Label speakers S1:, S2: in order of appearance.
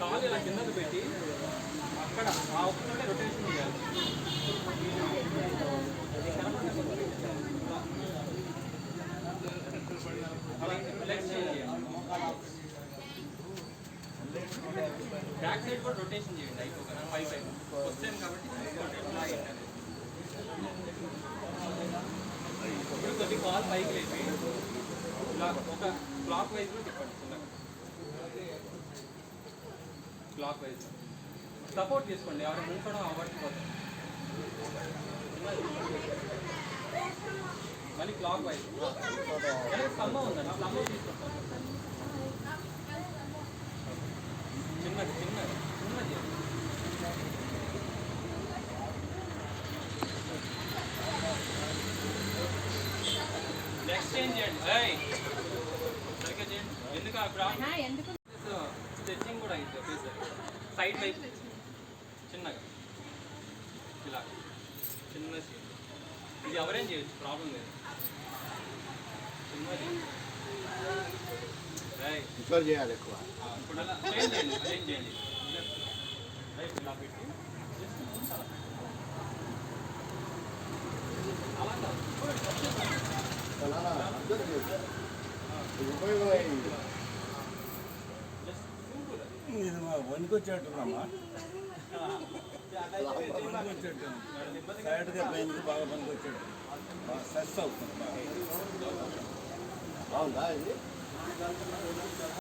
S1: కాలు ఇలా కిందకు పెట్టి అక్కడ ఆ ఒక్కటే రొటేషన్ చేయాలి. బ్యాక్ సైడ్ కూడా రొటేషన్ చేయండి అయిపోతుంది ఫైవ్ ఫైవ్ వస్తాం కాబట్టి ఇప్పుడు కొద్ది కాల్ పైకి లేపి ఇలా ఒక క్లాక్ వైజ్లో తిప్పండి. చిన్నగా క్లాక్ వైజ్ సపోర్ట్ చేసుకోండి ఎవరు ముంచడం అవ్వకపోతే మళ్ళీ క్లాక్ వైజ్ స్తంభం ఉందండి స్తంభం తీసుకొస్తాం చిన్నది చిన్నది చిన్నది. నెక్స్ట్ చేంజ్ చేయండి? సరిగ్గా చేయండి. ఎందుకు అక్కడ
S2: ఎందుకు
S1: స్ట్రెచ్చింగ్ కూడా అయింది ఒకేసారి సైడ్ వైపు చిన్నగా. ఇలా. చిన్న ఇది ఎవరేం చేయొచ్చు? ప్రాబ్లం లేదు. చిన్నది
S3: చేయాలి ఎక్కువ.
S1: ఇప్పుడు అలా చేంజ్ చేయండి చేంజ్ చేయండి. ఇలా పెట్టి. అలా కాదు.
S3: అలా
S4: ఇది మా వణికొచ్చేట్టున్నామా? వణికొచ్చేట్టు సైడ్గా పెయిన్కి బాగా పనికొచ్చేట్టు బాగా స్ట్రెస్ అవుతుంది బాగా.
S3: బాగుందా ఇది?